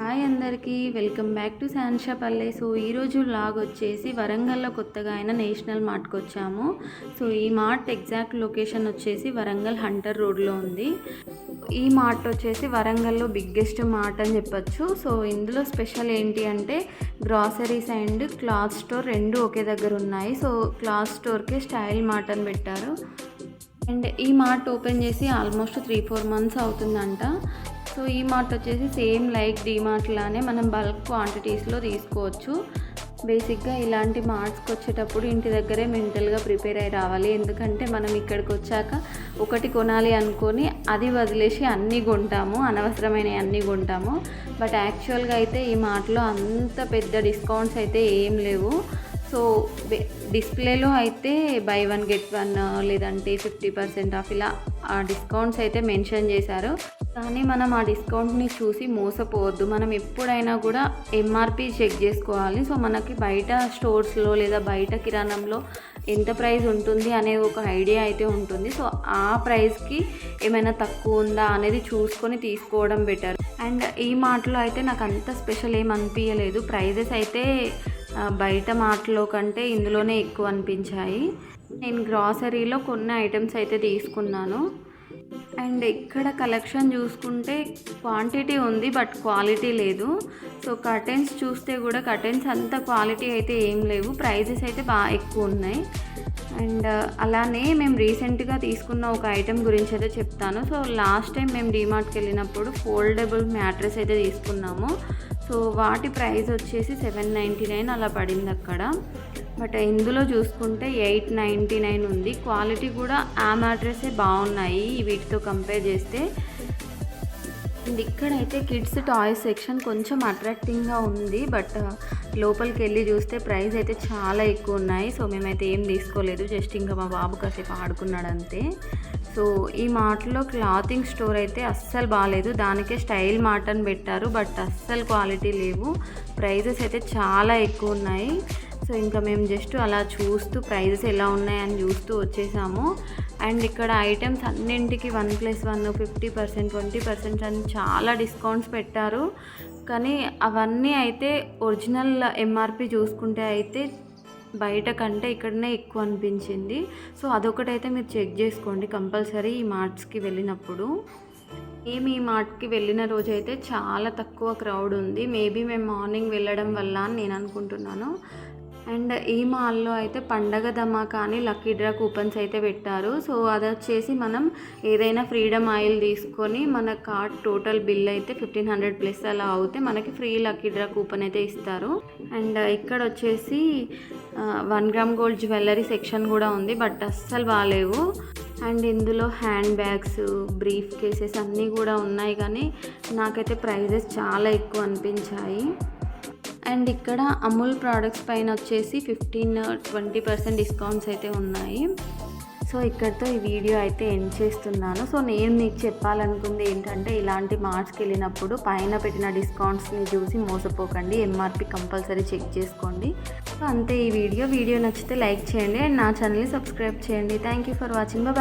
Hi అందరికీ welcome back to శాన్షా పల్లె. So ఈరోజు లాగ్ వచ్చేసి వరంగల్లో కొత్తగా అయిన నేషనల్ మార్ట్కి వచ్చాము. సో ఈ మార్ట్ ఎగ్జాక్ట్ లొకేషన్ వచ్చేసి వరంగల్ హంటర్ రోడ్లో ఉంది. ఈ మార్ట్ వచ్చేసి వరంగల్లో బిగ్గెస్ట్ మార్ట్ అని చెప్పొచ్చు. సో ఇందులో స్పెషల్ ఏంటి అంటే గ్రాసరీస్ అండ్ క్లాత్ స్టోర్ రెండు ఒకే దగ్గర ఉన్నాయి. సో క్లాత్ స్టోర్కే స్టైల్ మార్ట్ అని పెట్టారు. అండ్ ఈ మార్ట్ ఓపెన్ చేసి ఆల్మోస్ట్ త్రీ ఫోర్ మంత్స్ అవుతుందంట. సో ఈ మార్ట్ వచ్చేసి సేమ్ లైక్ డీమార్ట్ లానే మనం బల్క్ క్వాంటిటీస్లో తీసుకోవచ్చు. బేసిక్గా ఇలాంటి మార్ట్స్కి వచ్చేటప్పుడు ఇంటి దగ్గరే మెంటల్గా ప్రిపేర్ అయి రావాలి. ఎందుకంటే మనం ఇక్కడికి వచ్చాక ఒకటి కొనాలి అనుకొని అది వదిలేసి అన్నీ కొంటాము అనవసరమైన అన్నీ కొంటాము. బట్ యాక్చువల్గా అయితే ఈ మార్ట్లో అంత పెద్ద డిస్కౌంట్స్ అయితే ఏం లేవు. సో డిస్ప్లేలో అయితే బై వన్ గెట్ వన్ లేదంటే ఫిఫ్టీ పర్సెంట్ ఆఫ్ ఇలా ఆ డిస్కౌంట్స్ అయితే మెన్షన్ చేశారు. కానీ మనం ఆ డిస్కౌంట్ని చూసి మోసపోవద్దు. మనం ఎప్పుడైనా కూడా ఎంఆర్పి చెక్ చేసుకోవాలి. సో మనకి బయట స్టోర్స్లో లేదా బయట కిరాణంలో ఎంత ప్రైస్ ఉంటుంది అనే ఒక ఐడియా అయితే ఉంటుంది. సో ఆ ప్రైస్కి ఏమైనా తక్కువ ఉందా అనేది చూసుకొని తీసుకోవడం బెటర్. అండ్ ఈ మాటలో అయితే నాకు అంత స్పెషల్ ఏం అనిపించలేదు ప్రైజెస్ అయితే బయట మాటలో కంటే ఇందులోనే ఎక్కువ అనిపించాయి. నేను గ్రాసరీలో కొన్ని ఐటమ్స్ అయితే తీసుకున్నాను. అండ్ ఇక్కడ కలెక్షన్ చూసుకుంటే క్వాంటిటీ ఉంది బట్ క్వాలిటీ లేదు. సో కర్టెన్స్ చూస్తే కూడా కర్టెన్స్ అంత క్వాలిటీ అయితే ఏం లేవు. ప్రైజెస్ అయితే బాగా ఎక్కువ ఉన్నాయి. అండ్ అలానే మేము రీసెంట్గా తీసుకున్న ఒక ఐటెం గురించి అయితే చెప్తాను. సో లాస్ట్ టైం మేము డీమార్ట్కి వెళ్ళినప్పుడు ఫోల్డబుల్ మ్యాట్రెస్ అయితే తీసుకున్నాము. సో వాటి ప్రైస్ వచ్చేసి సెవెన్ నైంటీ నైన్ అలా పడింది అక్కడ. బట్ ఇందులో చూసుకుంటే ఎయిట్ నైంటీ నైన్ ఉంది. క్వాలిటీ కూడా ఆ మ్యాట్రెసే బాగున్నాయి. వీటితో కంపేర్ చేస్తే అండ్ ఇక్కడైతే కిడ్స్ టాయ్స్ సెక్షన్ కొంచెం అట్రాక్టింగ్గా ఉంది. బట్ లోపలికి వెళ్ళి చూస్తే ప్రైస్ అయితే చాలా ఎక్కువ ఉన్నాయి. సో మేమైతే ఏం తీసుకోలేదు. జస్ట్ ఇంకా మా బాబు కాసేపు ఆడుకున్నాడు అంతే సో ఈ మార్ట్లో క్లాతింగ్ స్టోర్ అయితే అస్సలు బాగాలేదు దానికే స్టైల్ మార్ట్ అని పెట్టారు. బట్ అస్సలు క్వాలిటీ లేవు. ప్రైజెస్ అయితే చాలా ఎక్కువ ఉన్నాయి. సో ఇంకా మేము జస్ట్ అలా చూస్తూ ప్రైజెస్ ఎలా ఉన్నాయని చూస్తూ వచ్చేసాము. అండ్ ఇక్కడ ఐటమ్స్ అన్నింటికి one plus one fifty percent twenty percent అని చాలా డిస్కౌంట్స్ పెట్టారు. కానీ అవన్నీ అయితే ఒరిజినల్ ఎంఆర్పి చూసుకుంటే అయితే బయట కంటే ఇక్కడనే ఎక్కువ అనిపించింది. సో అదొకటైతే మీరు చెక్ చేసుకోండి కంపల్సరీ ఈ మార్ట్స్కి వెళ్ళినప్పుడు. మేము ఈ మార్ట్కి వెళ్ళిన రోజు అయితే చాలా తక్కువ క్రౌడ్ ఉంది. మేబీ మేము మార్నింగ్ వెళ్ళడం వల్ల అని నేను అనుకుంటున్నాను. అండ్ ఈ మాల్లో అయితే పండగ ధమాకా అని లక్కీ డ్రా కూపన్స్ అయితే పెట్టారు. సో అది వచ్చేసి మనం ఏదైనా ఫ్రీడమ్ ఆయిల్ తీసుకొని మన కార్డ్ టోటల్ బిల్ అయితే ఫిఫ్టీన్ హండ్రెడ్ ప్లస్ అలా అవుతే మనకి ఫ్రీ లక్కీ డ్రా కూపన్ అయితే ఇస్తారు. అండ్ ఇక్కడ వచ్చేసి one gram gold jewellery section కూడా ఉంది బట్ అస్సలు బాగాలేవు. అండ్ ఇందులో హ్యాండ్ బ్యాగ్స్ బ్రీఫ్ కేసెస్ అన్నీ కూడా ఉన్నాయి కానీ నాకైతే ప్రైజెస్ చాలా ఎక్కువ అనిపించాయి. అండ్ ఇక్కడ అమూల్ ప్రోడక్ట్స్ పైన వచ్చేసి ఫిఫ్టీన్ ట్వంటీ పర్సెంట్ డిస్కౌంట్స్ అయితే ఉన్నాయి. సో ఇక్కడితో ఈ వీడియో అయితే ఎండ్ చేస్తున్నాను. సో నేను మీకు చెప్పాలనుకుంది ఏంటంటే ఇలాంటి మార్ట్స్కి వెళ్ళినప్పుడు పైన పెట్టిన డిస్కౌంట్స్ని చూసి మోసపోకండి. ఎంఆర్పి కంపల్సరీ చెక్ చేసుకోండి. సో అంతే ఈ వీడియో వీడియో నచ్చితే లైక్ చేయండి అండ్ నా ఛానల్ని సబ్స్క్రైబ్ చేయండి. Thank you for watching bye